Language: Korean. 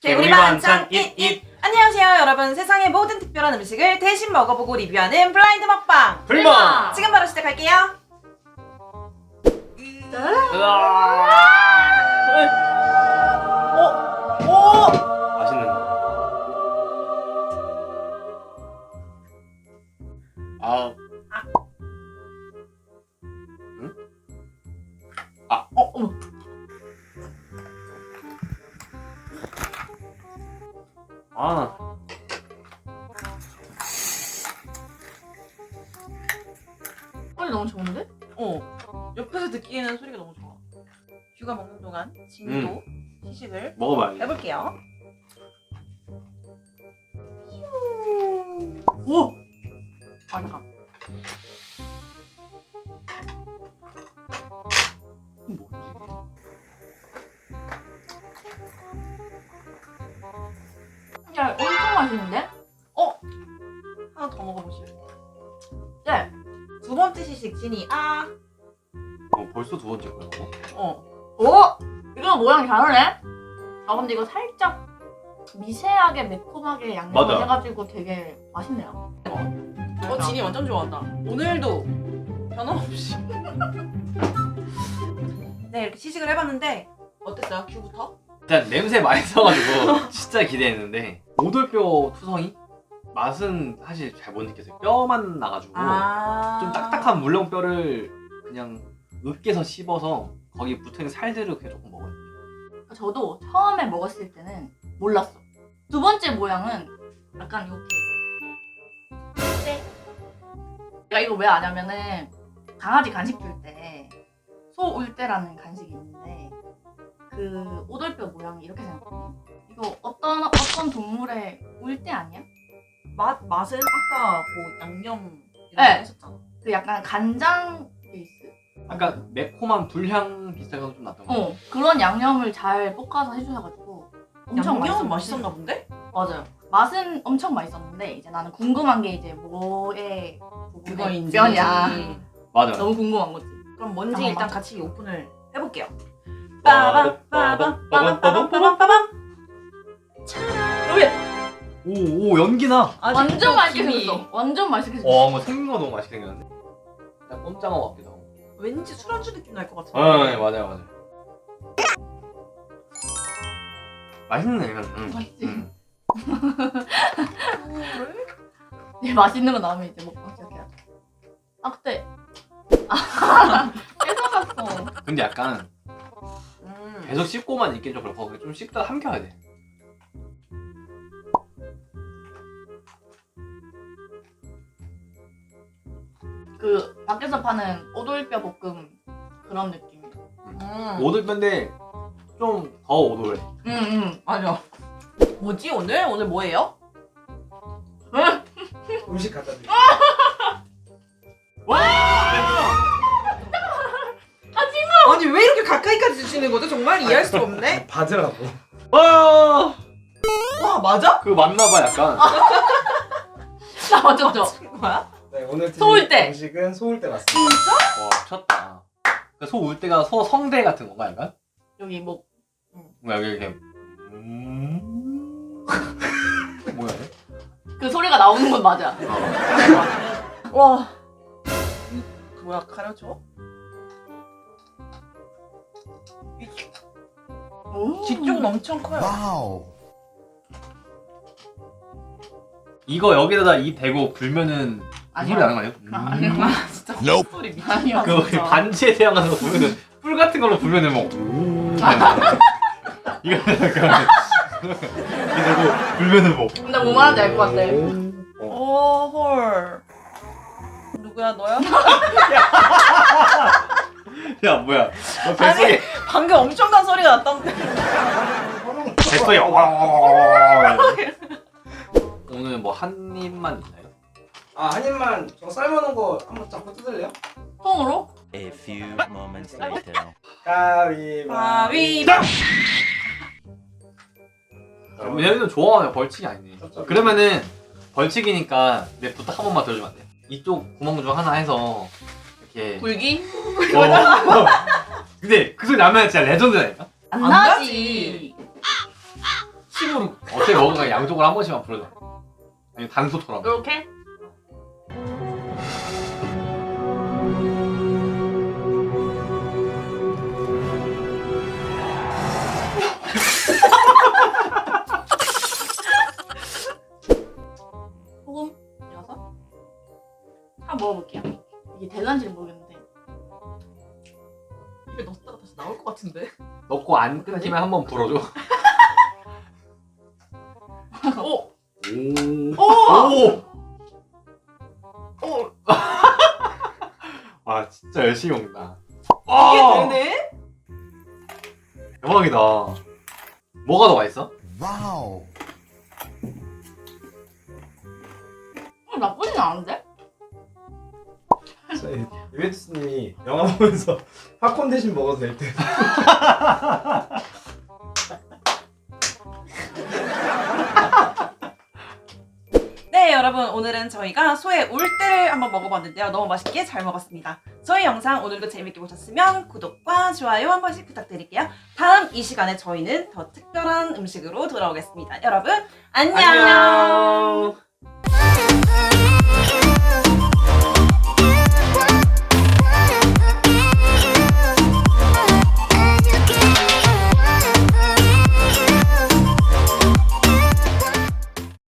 개구리 반찬 잇잇 안녕하세요 여러분 세상의 모든 특별한 음식을 대신 먹어보고 리뷰하는 블라인드 먹방 불만! 지금 바로 시작할게요 오! 오! 맛있는 거. 아. 응? 아, 어, 어머. 아. 소리 너무 좋은데? 어 옆에서 듣기에는 소리가 너무 좋아 뷰가 먹는 동안 진도 음. 시식을 먹어봐야지. 해볼게요 오! 아 잠깐 야 엄청 맛있는데? 하나 더 먹어보실래요? 네두 번째 시식 진이 아! 어, 벌써 두 번째 거야, 뭐? 어 오! 이거 모양 다르네? 아 근데 이거 살짝 미세하게 매콤하게 양념을 맞아. 해가지고 되게 맛있네요 어, 진이 완전 좋아한다. 오늘도 변함없이. 네, 이렇게 시식을 해봤는데 어땠어요? 큐부터? 일단 냄새 많이 써가지고 진짜 기대했는데 오돌뼈 투성이 맛은 사실 잘 못 느꼈어요. 뼈만 나가지고 아. 좀 딱딱한 물렁 뼈를 그냥 으깨서 씹어서 거기 붙어 있는 살들을 그냥 조금 먹었는데 저도 처음에 먹었을 때는 몰랐어 두 번째 모양은 약간 이렇게 네. 내가 이거 왜 아냐면은 강아지 간식 줄 때 소 울대라는 간식이 있는데 그 오돌뼈 모양이 이렇게 생겼거든요 이거 어떤 어떤 동물의 울대 아니야? 맛 맛은 아까 뭐 양념 이런 네. 거 했었잖아. 그 약간 간장 베이스? 약간 매콤한 불향 비슷한 건좀 났던 것 같아요. 어 그런 양념을 잘 볶아서 해주셔가지고 엄청 양념은. 맛있었나 본데? 맞아요. 맛은 엄청 맛있었는데 이제 나는 궁금한 게 이제 뭐에 그거인지. 면이야. 맞아요. 너무 궁금한 거지. 그럼 뭔지 잠깐만. 일단 같이 오픈을 해볼게요. 빠밤, 빠밤 빠밤 빠밤 빠밤 빠밤. 오, 오 연기나. 완전 맛있게 생겼어. 완전 맛있게 생겼어. 와, 뭐 생긴 거 너무 맛있게 생겼는데. 약간 꼼장어 같기도 하고. 왠지 술안주 느낌 날 것 같은데. 아, 네, 맞아요, 맞아요. 맛있네, 이건. 응. 맛있지? 응. 술을? 얘 맛있는 거 나오면 이제 먹방 시작해야 돼. 아 그때 아 뺏어갔어. 근데 약간 음. 계속 씹고만 있긴 좀 그렇고 좀 씹다 삼켜야 돼. 그 밖에서 파는 오돌뼈 볶음 그런 느낌. 음. 오돌뼈인데 좀 더 오돌해. 응 응. 맞아. 뭐지 오늘? 오늘 뭐예요? 음식 갖다 드릴게요. 아니 왜 이렇게 가까이까지 주시는 거죠? 정말 이해할 수 없네. 받으라고. 와, 와 맞아? 그거 맞나봐 약간. 나 맞췄죠? 뭐야? 네, 오늘 소울대. 음식은 소울대 맞습니다. 진짜? 와, 미쳤다. 그소 울대가 소 성대 같은 건가 약간? 여기 뭐 뭐야 여기 이렇게. 음... 뭐야? 얘? 그 소리가 나오는 건 맞아. 와. 이- 그 뭐야 가려줘? 뒤쪽은 엄청 커요. 이거 여기다가 이 대고 불면은 이 아니야. 소리 나는 거 아니에요? 아, 음. 아 진짜 소리 미쳤다. 아니야. 그 진짜. 반지에 태어나서 보면은 뿔 같은 걸로 불면은 뭐 이거 약간 이러고 불면은 뭐나뭐 말하는지 알 것 같아. 오 헐. 누구야 너야? 야 뭐야 너 뱃속에 방금 엄청난 소리가 났던데. 뱃속에 와 오늘 뭐 한 입만 있나요? 아, 한 입만 저 삶아놓은 거 한번 잡고 뜯을래요? 통으로? A few moments later. 가위바위보. 가위바. 얘네는 좋아하네 벌칙이 아니네 쩝쩝. 그러면은 벌칙이니까 내 부탁 한 번만 들어주면 안 돼? 이쪽 구멍 중 하나 해서 이렇게 불기? 어. 근데 그 소리 나면 진짜 레전드라니까? 안, 안 나지. 팁으로 어떻게 먹어가 양쪽을 한 번씩만 불어줘. 아니 단소처럼. 이렇게 소금 넣어서 한번 먹어볼게요. 이게 될란지는 모르겠는데 입에 넣었다가 다시 나올 것 같은데. 넣고 안 끊기면 한번 불어줘. 오! 오. 오! 오. 오! 아 진짜 열심히 먹는다. 이게 아, 되네? 대박이다. 뭐가 더 맛있어? 어, 나쁘진 않은데? 유베투스님이 영화 보면서 팝콘 대신 먹어도 될 듯. 네, 여러분 오늘은 저희가 소의 울대를 한번 먹어봤는데요. 너무 맛있게 잘 먹었습니다. 저희 영상 오늘도 재밌게 보셨으면 구독과 좋아요 한 번씩 부탁드릴게요. 다음 이 시간에 저희는 더 특별한 음식으로 돌아오겠습니다. 여러분 안녕. 안녕.